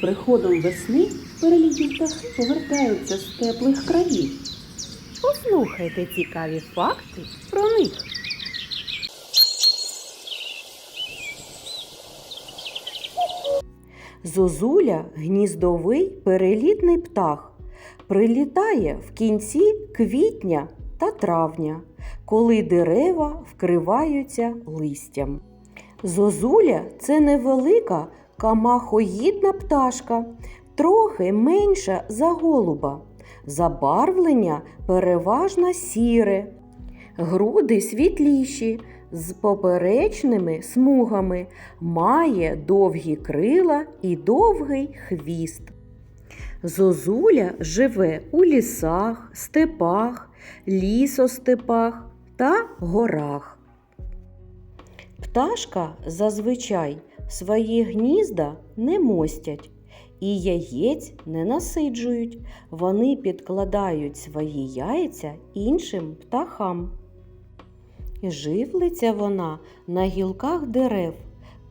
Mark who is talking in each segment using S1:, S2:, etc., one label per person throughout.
S1: Приходом весни перелітні птахи повертаються з теплих країв. Послухайте цікаві факти про них. Зозуля гніздовий перелітний птах. Прилітає в кінці квітня та травня, коли дерева вкриваються листям. Зозуля це невелика камахоїдна пташка, трохи менша за голуба. Забарвлення переважно сіре, груди світліші, з поперечними смугами, має довгі крила і довгий хвіст. Зозуля живе у лісах, степах, лісостепах та горах. Пташка зазвичай свої гнізда не мостять і яєць не насиджують. Вони підкладають свої яйця іншим птахам. Живлиться вона на гілках дерев,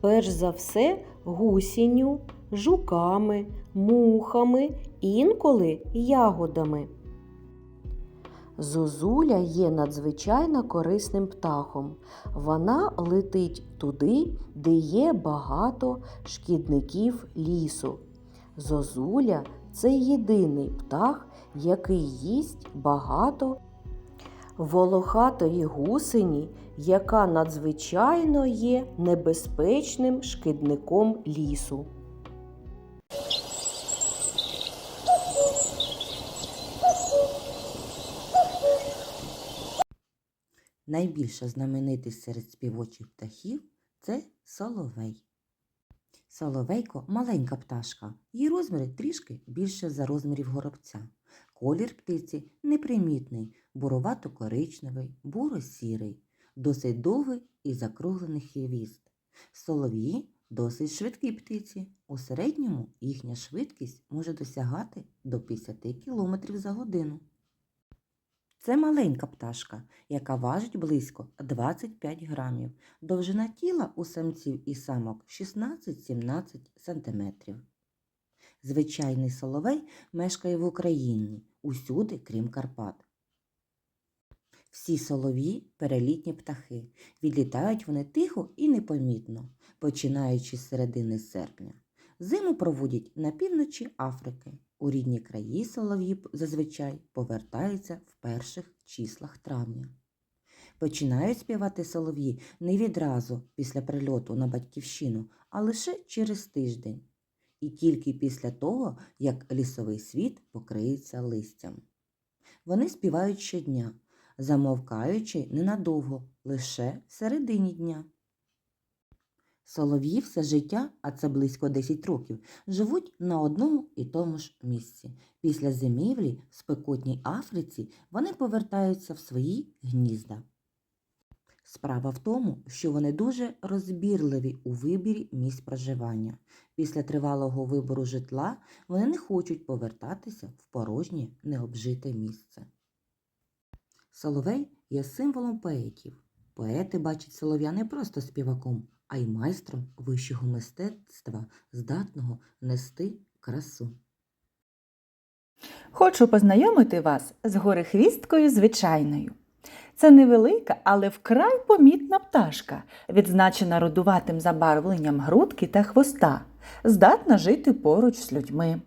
S1: перш за все гусінню, жуками, мухами, інколи ягодами. Зозуля є надзвичайно корисним птахом. Вона летить туди, де є багато шкідників лісу. Зозуля це єдиний птах, який їсть багато волохатої гусені, яка надзвичайно є небезпечним шкідником лісу.
S2: Найбільша знаменитість серед співочих птахів це соловей. Соловейко маленька пташка, її розміри трішки більше за розмірів горобця. Колір птиці непримітний, буровато-коричневий, буро-сірий, досить довгий і закруглений хвіст. Солов'ї досить швидкі птиці. У середньому їхня швидкість може досягати до 50 км за годину. Це маленька пташка, яка важить близько 25 грамів. Довжина тіла у самців і самок 16-17 см. Звичайний соловей мешкає в Україні, усюди, крім Карпат. Всі солов'ї перелітні птахи. Відлітають вони тихо і непомітно, починаючи з середини серпня. Зиму проводять на півночі Африки. У рідні краї солов'ї зазвичай повертаються в перших числах травня. Починають співати солов'ї не відразу після прильоту на батьківщину, а лише через тиждень. І тільки після того, як лісовий світ покриється листям. Вони співають щодня, замовкаючи ненадовго, лише в середині дня. Солов'ї все життя, а це близько 10 років, живуть на одному і тому ж місці. Після зимівлі в спекотній Африці вони повертаються в свої гнізда. Справа в тому, що вони дуже розбірливі у вибірі місць проживання. Після тривалого вибору житла вони не хочуть повертатися в порожнє необжите місце. Соловей є символом поетів. Поети бачать солов'я не просто співаком, а й майстром вищого мистецтва, здатного нести красу.
S3: Хочу познайомити вас з горехвісткою звичайною. Це невелика, але вкрай помітна пташка, відзначена родуватим забарвленням грудки та хвоста, здатна жити поруч з людьми.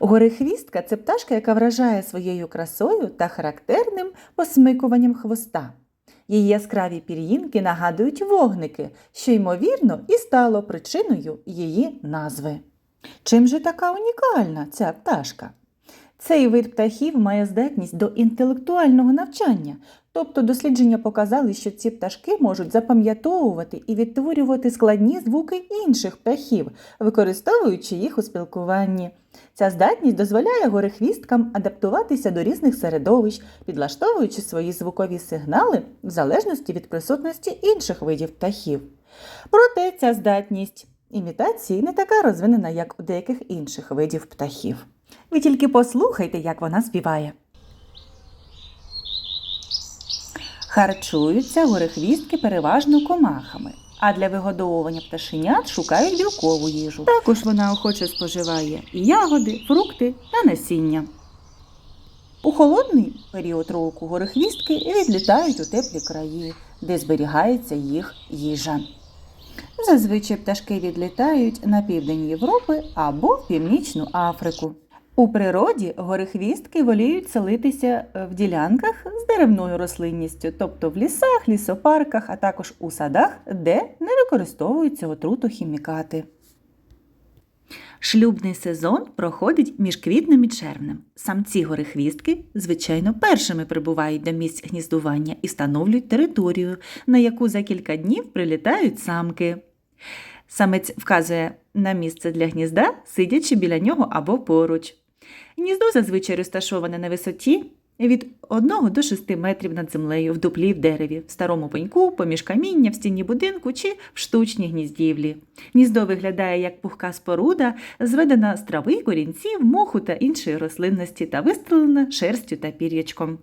S3: Горехвістка це пташка, яка вражає своєю красою та характерним посмикуванням хвоста. Її яскраві пір'їнки нагадують вогники, що, ймовірно, і стало причиною її назви. Чим же така унікальна ця пташка? Цей вид птахів має здатність до інтелектуального навчання, тобто дослідження показали, що ці пташки можуть запам'ятовувати і відтворювати складні звуки інших птахів, використовуючи їх у спілкуванні. Ця здатність дозволяє горехвісткам адаптуватися до різних середовищ, підлаштовуючи свої звукові сигнали в залежності від присутності інших видів птахів. Проте ця здатність імітації не така розвинена, як у деяких інших видів птахів. Ви тільки послухайте, як вона співає. Харчуються горехвістки переважно комахами. а для вигодовування пташенят шукають білкову їжу. Також вона охоче споживає ягоди, фрукти та насіння. У холодний період року горехвістки відлітають у теплі краї, де зберігається їх їжа. Зазвичай пташки відлітають на південь Європи або в Північну Африку. У природі горехвістки воліють селитися в ділянках з деревною рослинністю, тобто в лісах, лісопарках, а також у садах, де не використовуються отруту хімікати. Шлюбний сезон проходить між квітнем і червнем. Самці горехвістки, звичайно, першими прибувають до місць гніздування і встановлюють територію, на яку за кілька днів прилітають самки. Самець вказує на місце для гнізда, сидячи біля нього або поруч. Гніздо зазвичай розташоване на висоті від 1 до 6 метрів над землею в дуплі в дереві, в старому пеньку, поміж каміння, в стіні будинку чи в штучній гніздівлі. Гніздо виглядає як пухка споруда, зведена з трави, корінців, моху та іншої рослинності та вистрелена шерстю та пір'ячком.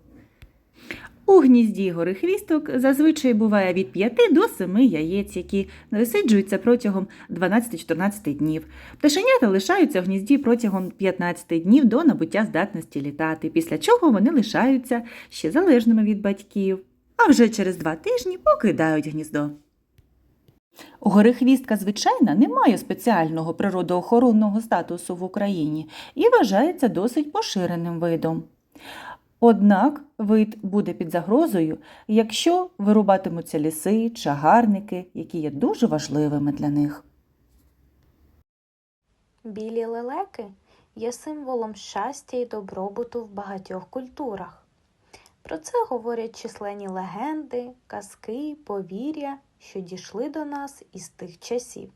S3: У гнізді горихвісток зазвичай буває від 5 до 7 яєць, які висиджуються протягом 12-14 днів. Пташенята лишаються в гнізді протягом 15 днів до набуття здатності літати, після чого вони лишаються ще залежними від батьків, а вже через два тижні покидають гніздо. Горихвістка звичайна не має спеціального природоохоронного статусу в Україні і вважається досить поширеним видом. Однак вид буде під загрозою, якщо вирубатимуться ліси, чагарники, які є дуже важливими для них.
S4: Білі лелеки є символом щастя і добробуту в багатьох культурах. Про це говорять численні легенди, казки, повір'я, що дійшли до нас із тих часів.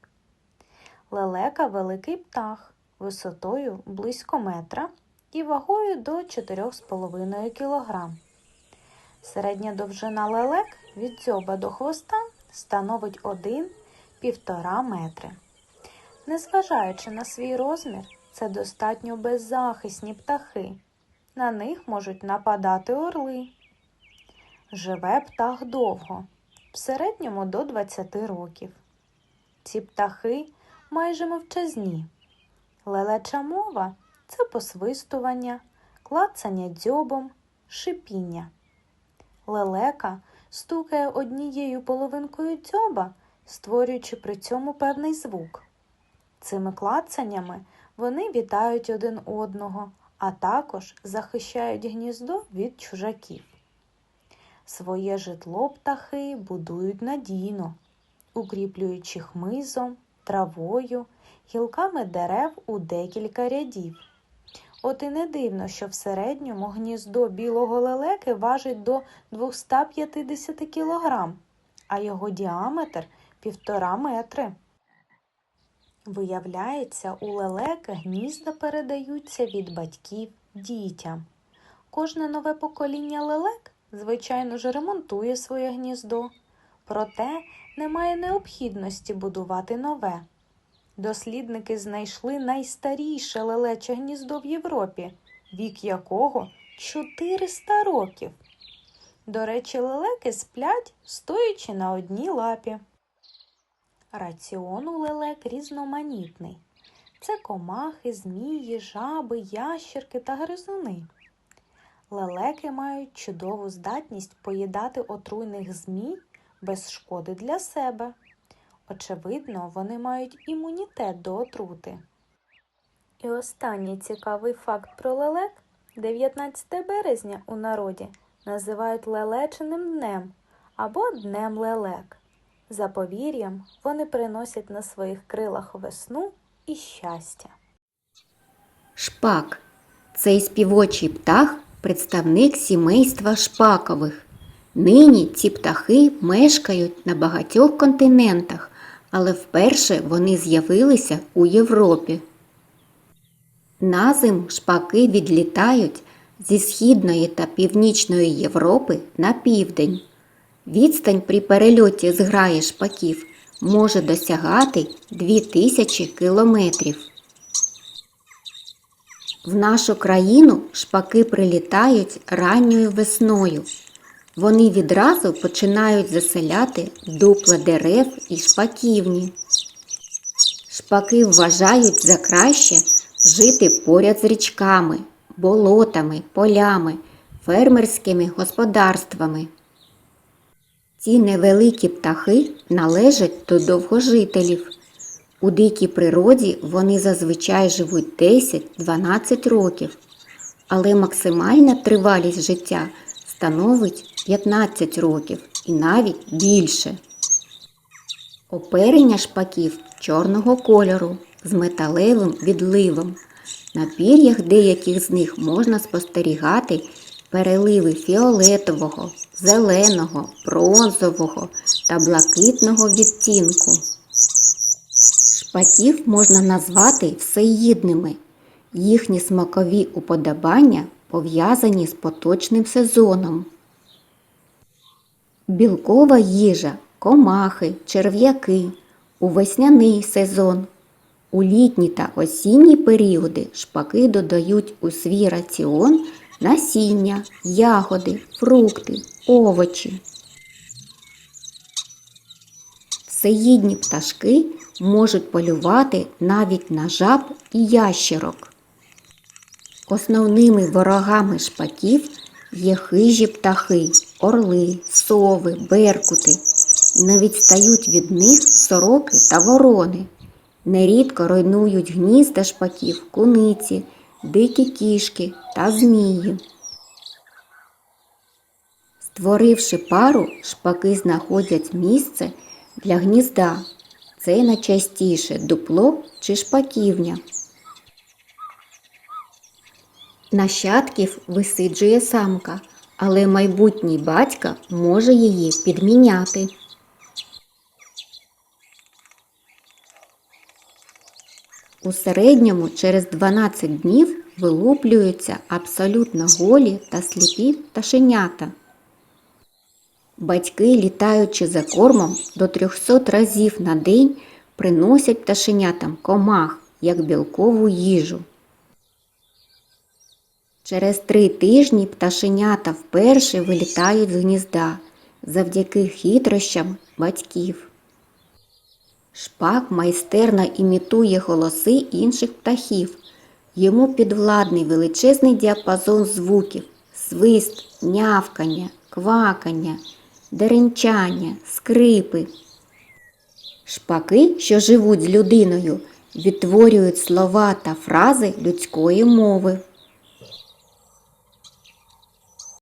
S4: Лелека великий птах висотою близько метра і вагою до 4,5 кг. Середня довжина лелек від дзьоба до хвоста становить 1-1,5 метри. Незважаючи на свій розмір, це достатньо беззахисні птахи. На них можуть нападати орли. Живе птах довго, в середньому до 20 років. Ці птахи майже мовчазні. Лелеча мова це посвистування, клацання дзьобом, шипіння. Лелека стукає однією половинкою дзьоба, створюючи при цьому певний звук. Цими клацаннями вони вітають один одного, а також захищають гніздо від чужаків. Своє житло птахи будують надійно, укріплюючи хмизом, травою, гілками дерев у декілька рядів. От і не дивно, що в середньому гніздо білого лелеки важить до 250 кг, а його діаметр півтора метри. Виявляється, у лелек гнізда передаються від батьків дітям. Кожне нове покоління лелек, звичайно ж, ремонтує своє гніздо, проте немає необхідності будувати нове. Дослідники знайшли найстаріше лелече гніздо в Європі, вік якого 400 років. До речі, лелеки сплять, стоячи на одній лапі. Раціон у лелек різноманітний. Це комахи, змії, жаби, ящерки та гризуни. Лелеки мають чудову здатність поїдати отруйних змій без шкоди для себе. Очевидно, вони мають імунітет до отрути. І останній цікавий факт про лелек 19 березня у народі називають лелеченим днем або Днем лелек. За повір'ям, вони приносять на своїх крилах весну і щастя.
S5: Шпак цей співочий птах представник сімейства шпакових. Нині ці птахи мешкають на багатьох континентах, але вперше вони з'явилися у Європі. На зим шпаки відлітають зі східної та північної Європи на південь. Відстань при перельоті з граї шпаків може досягати 2000 кілометрів. В нашу країну шпаки прилітають ранньою весною. Вони відразу починають заселяти дупла дерев і шпаківні. Шпаки вважають за краще жити поряд з річками, болотами, полями, фермерськими господарствами. Ці невеликі птахи належать до довгожителів. У дикій природі вони зазвичай живуть 10-12 років, але максимальна тривалість життя становить 15 років і навіть більше. Оперення шпаків чорного кольору з металевим відливом. На пір'ях деяких з них можна спостерігати переливи фіолетового, зеленого, бронзового та блакитного відтінку. Шпаків можна назвати всеїдними. Їхні смакові уподобання пов'язані з поточним сезоном. Білкова їжа, комахи, черв'яки у весняний сезон. У літні та осінні періоди шпаки додають у свій раціон насіння, ягоди, фрукти, овочі. Всеїдні пташки можуть полювати навіть на жаб і ящерок. Основними ворогами шпаків є хижі птахи, орли, сови, беркути. Не відстають від них сороки та ворони. Нерідко руйнують гнізда шпаків, куниці, дикі кішки та змії. Створивши пару, шпаки знаходять місце для гнізда. Це найчастіше дупло чи шпаківня. Нащадків висиджує самка, але майбутній батько може її підміняти. У середньому через 12 днів вилуплюються абсолютно голі та сліпі пташенята. Батьки, літаючи за кормом до 300 разів на день, приносять пташенятам комах як білкову їжу. Через три тижні пташенята вперше вилітають з гнізда завдяки хитрощам батьків. Шпак майстерно імітує голоси інших птахів. Йому підвладний величезний діапазон звуків, свист, нявкання, квакання, деренчання, скрипи. Шпаки, що живуть з людиною, відтворюють слова та фрази людської мови.